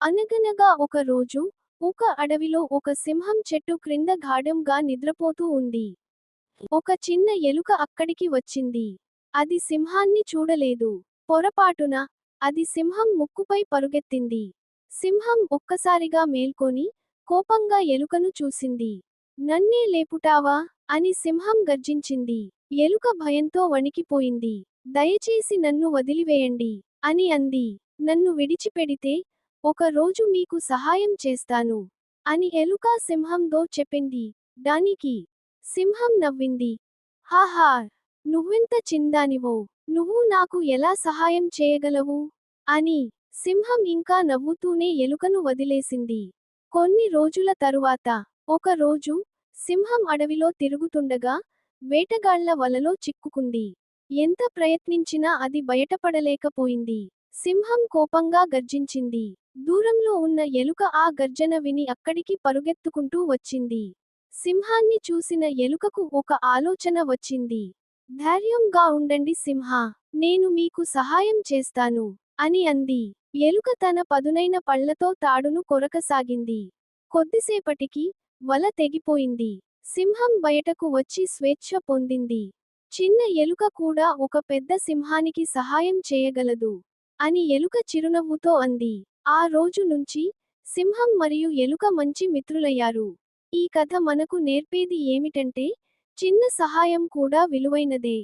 అనగనగా ఒక రోజు ఒక అడవిలో ఒక సింహం చెట్టు క్రింద గాఢంగా నిద్రపోతూ ఉంది. ఒక చిన్న ఎలుక అక్కడికి వచ్చింది. అది సింహాన్ని చూడలేదు. పొరపాటున అది సింహం ముక్కుపై పరుగెత్తింది. సింహం ఒక్కసారిగా మేల్కొని కోపంగా ఎలుకను చూసింది. నన్నే లేపుటావా అని సింహం గర్జించింది. ఎలుక భయంతో వణికిపోయింది. దయచేసి నన్ను వదిలివేయండి అని అంది. నన్ను విడిచిపెడితే ఒకరోజు మీకు సహాయం చేస్తాను అని ఎలుక సింహంతో చెప్పింది. దానికి సింహం నవ్వింది. హాహా నువ్వెంత చిందానివో నువ్వు నాకు ఎలా సహాయం చేయగలవు? అని సింహం ఇంకా నవ్వుతూనే ఎలుకను వదిలేసింది. కొన్ని రోజుల తరువాత ఒక రోజు సింహం అడవిలో తిరుగుతుండగా వేటగాళ్ళ వలలో చిక్కుకుంది. ఎంత ప్రయత్నించినా అది బయటపడలేకపోయింది. సింహం కోపంగా గర్జించింది. దూరంలో ఉన్న ఎలుక ఆ గర్జన విని అక్కడికి పరుగెత్తుకుంటూ వచ్చింది. సింహాన్ని చూసిన ఎలుకకు ఒక ఆలోచన వచ్చింది. ధైర్యంగా ఉండండి సింహ నేను మీకు సహాయం చేస్తాను అని అంది. ఎలుక తన పదునైన పళ్ళతో తాడును కొరకసాగింది. కొద్దిసేపటికి వల తెగిపోయింది. సింహం బయటకు వచ్చి స్వేచ్ఛ పొందింది. చిన్న ఎలుక కూడా ఒక పెద్ద సింహానికి సహాయం చేయగలదు. అని ఎలుక చిరునవ్వుతో అంది. ఆ రోజు నుంచి సింహం మరియు ఎలుక మంచి మిత్రులయ్యారు. ఈ కథ మనకు నేర్పేది ఏమిటంటే చిన్న సహాయం కూడా విలువైనదే.